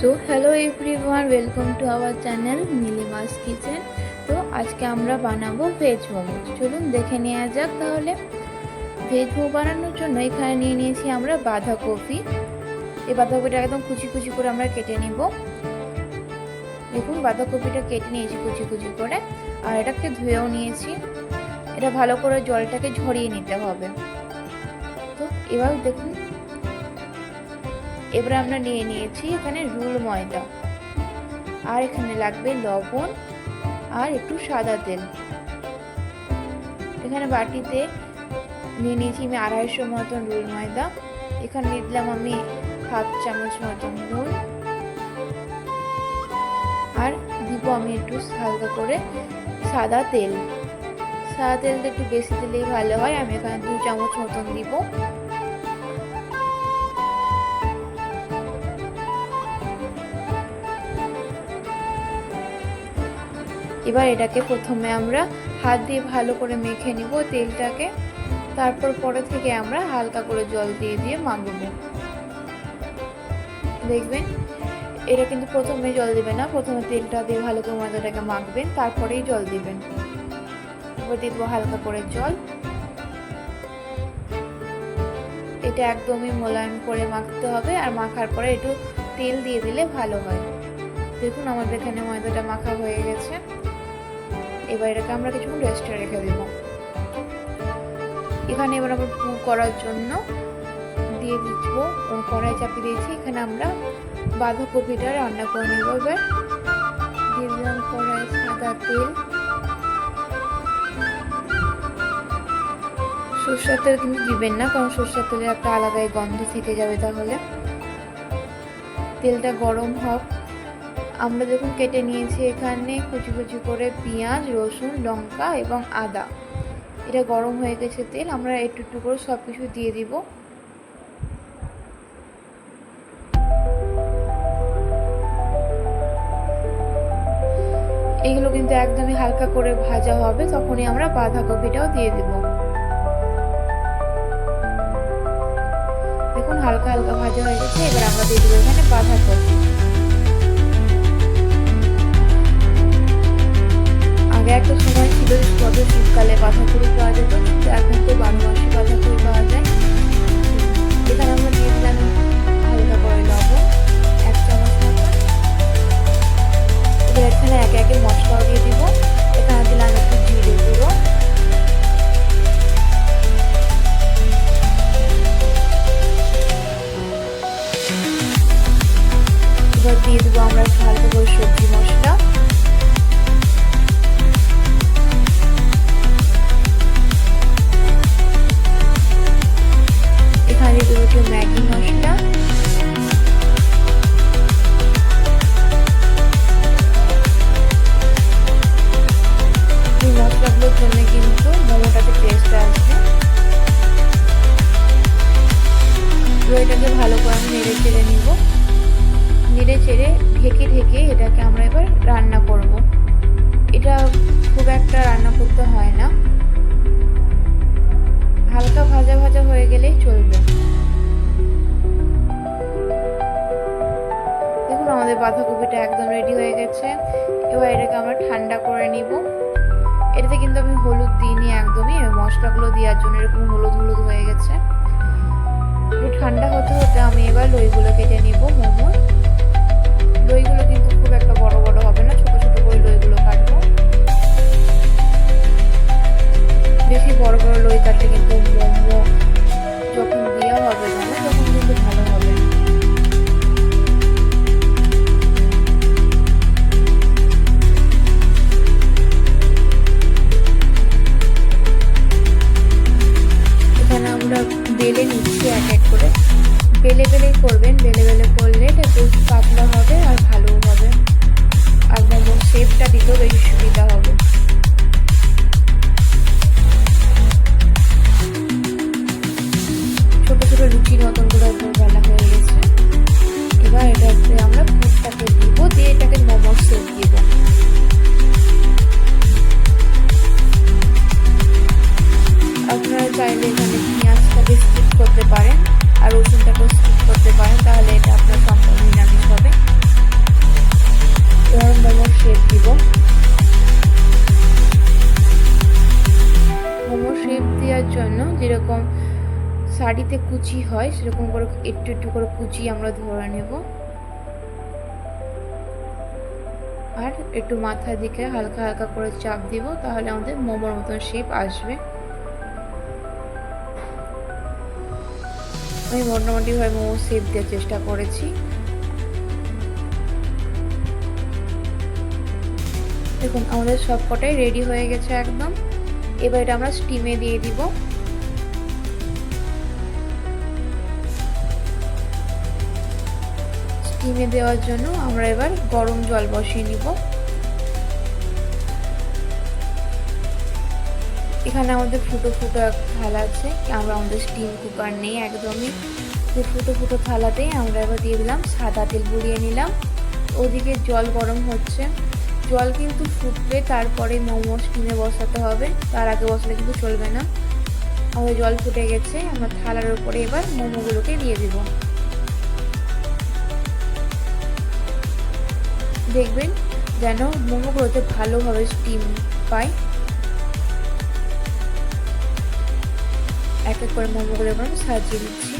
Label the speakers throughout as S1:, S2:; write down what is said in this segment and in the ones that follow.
S1: So hello everyone welcome to our channel Nilima's kitchen তো আজকে আমরা বানাবো ভেজ মোমো চলুন দেখে নেওয়া যাক তাহলে। ভেজ মোমো বানানোর জন্য এখানে নিয়ে নিয়েছি আমরা বাঁধাকপি। এই বাঁধাকপিটা একদম কুচি কুচি করে আমরা কেটে নিব। দেখুন, বাঁধাকপিটা কেটে নিয়েছি কুচি কুচি করে। আর এটাকে ধুয়েও নিয়েছি। এটা ভালো করে জলটাকে ঝরিয়ে নিতে হবে। তো এবার দেখুন এবার আমরা নিয়ে নিয়েছি এখানে রুল ময়দা। আর এখানে লাগবে লবণ আর একটু সাদা তেল। এখানে বাটিতে নিয়ে নিয়েছি আমি আড়াইশো মতন রুল ময়দা। এখানে নিয়ে দিলাম আমি হাফ চামচ মতন নুন। আর দিব আমি একটু হালকা করে সাদা তেল। সাদা তেলটা একটু বেশি দিলেই ভালো হয়, আমি এখানে দু চামচ মতন দিব। এবার এটাকে প্রথমে আমরা হাত দিয়ে ভালো করে মেখে নিব তেলটাকে। তারপর পরে থেকে আমরা হালকা করে জল দিয়ে দিয়ে মাখবো। দেখবেন, এটা কিন্তু প্রথমে জল দিবেন না, প্রথমে তেলটা দিয়ে ভালো করে ময়দাটাকে মাখবেন, তারপরেই জল দিবেন। এবার দিয়ে হালকা করে জল। এটা একদমই মোলায়েম করে মাখতে হবে, আর মাখার পরে একটু তেল দিয়ে দিলে ভালো হয়। দেখুন, আমাদের এখানে ময়দাটা মাখা হয়ে গেছে। এবার এটাকে আমরা কিছুক্ষণ রেস্টে রেখে দেব। এখানে এবার আমরা পুর করার জন্য দিয়ে দিচ্ছ কড়াই চাপিয়ে দিয়েছি। এখানে আমরা বাঁধাকপিটা রান্না করে নেব এবার। দিয়ে দিলাম কড়াই সাদা তেল। সর্ষের তেল কিন্তু দিবেন না, কারণ সর্ষের তেলের একটা আলাদাই গন্ধ থেকে যাবে তাহলে। তেলটা গরম হোক। আমরা দেখুন কেটে নিয়েছি এখানে কুচি কুচি করে পেঁয়াজ, রসুন, লঙ্কা এবং আদা। এটা গরম হয়ে গেছে তেল, আমরা একটু একটু করে সব কিছু দিয়ে দিব। এগুলো কিন্তু একদমই হালকা করে ভাজা হবে, তখনই আমরা বাঁধাকপিটাও দিয়ে দেব। দেখুন, হালকা হালকা ভাজা হয়ে গেছে, এবার আমরা দিয়ে দেবো এখানে বাঁধাকপি। এবার দিয়ে দেবো, আমরা হালকা করে সবজি মশলা। এখানে দেবো একটু ম্যাগি মশলা। কিন্তু ভালো করে আমি নেড়ে চেড়ে নিব। নেড়ে চেড়ে ঢেকে ঢেকে এটাকে আমরা এবার রান্না করব। এটা খুব একটা রান্না করতে হয় না। হালকা ভাজা ভাজা হয়ে গেলেই চলবে। দেখুন, আমাদের বাঁধাকপিটা একদম রেডি হয়ে গেছে। এবার এটাকে আমরা ঠান্ডা করে নিব। এটাতে কিন্তু আমি হলুদ দিইনি একদমই। মশলাগুলো দেওয়ার জন্য এরকম হলুদ হলুদ হয়ে গেছে। ঠান্ডা হতে হতে আমি এবার লইগুলো কেটে নিব মোমোর। taking শাড়িতে কুচি হয়, সেরকম করে একটু একটু করে কুচি আমরা ধরে নেব। আর একটু মাথার দিকে হালকা হালকা করে চাপ দিব, তাহলে আমাদের মোমোর মতন শেপ আসবে। আমি মোটামুটিভাবে মোমো শেপ দেওয়ার চেষ্টা করেছি। দেখুন, আমাদের সব কটাই রেডি হয়ে গেছে একদম। এবার এটা আমরা স্টিমে দিয়ে দিব। স্টিমে দেওয়ার জন্য আমরা এবার গরম জল বসিয়ে নিব। এখানে আমাদের ফুটো ফুটো এক থালা আছে, আমরা আমাদের স্টিম কুকার নেই একদমই। তো ফুটো ফুটো থালাতেই আমরা এবার দিয়ে দিলাম সাদা তেল বুড়িয়ে নিলাম। ওদিকে জল গরম হচ্ছে। জল কিন্তু ফুটবে, তারপরে মোমো স্টিমে বসাতে হবে। তার আগে বসালে কিন্তু চলবে না। আমাদের জল ফুটে গেছে, আমরা থালার উপরে এবার মোমোগুলোকে দিয়ে দিব। দেখবেন যেন মোমোগুলোতে ভালোভাবে স্টিম পায়। এক এক করে মোমোগুলো এবার সাজিয়ে দিচ্ছি।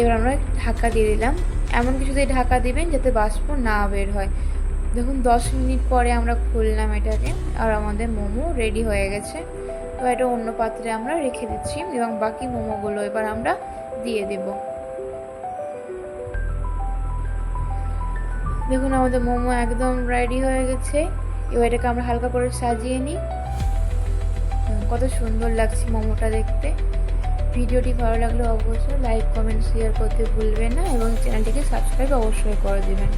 S1: এবার আমরা ঢাকা দিয়ে দিলাম। এমন কিছুতে ঢাকা দিবেন যাতে বাষ্প না বের হয়। দেখুন, দশ মিনিট পরে আমরা খুললাম এটাকে আর আমাদের মোমো রেডি হয়ে গেছে। তো এটা অন্য পাত্রে আমরা রেখে দিচ্ছি এবং বাকি মোমোগুলো এবার আমরা দিয়ে দেব। দেখুন, আমাদের মোমো একদম রেডি হয়ে গেছে। এবার এটাকে আমরা হালকা করে সাজিয়ে নিই। কত সুন্দর লাগছে মোমোটা দেখতে। ভিডিওটি ভালো লাগলে অবশ্যই লাইক কমেন্ট শেয়ার করতে ভুলবেন না এবং চ্যানেলটিকে সাবস্ক্রাইব অবশ্যই করে দেবেন।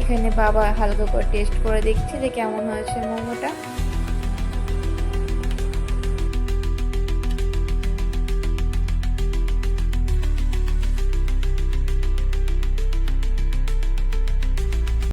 S1: এখানে বাবা হালকা করে টেস্ট করে দেখছে যে কেমন হয়েছে মোমোটা।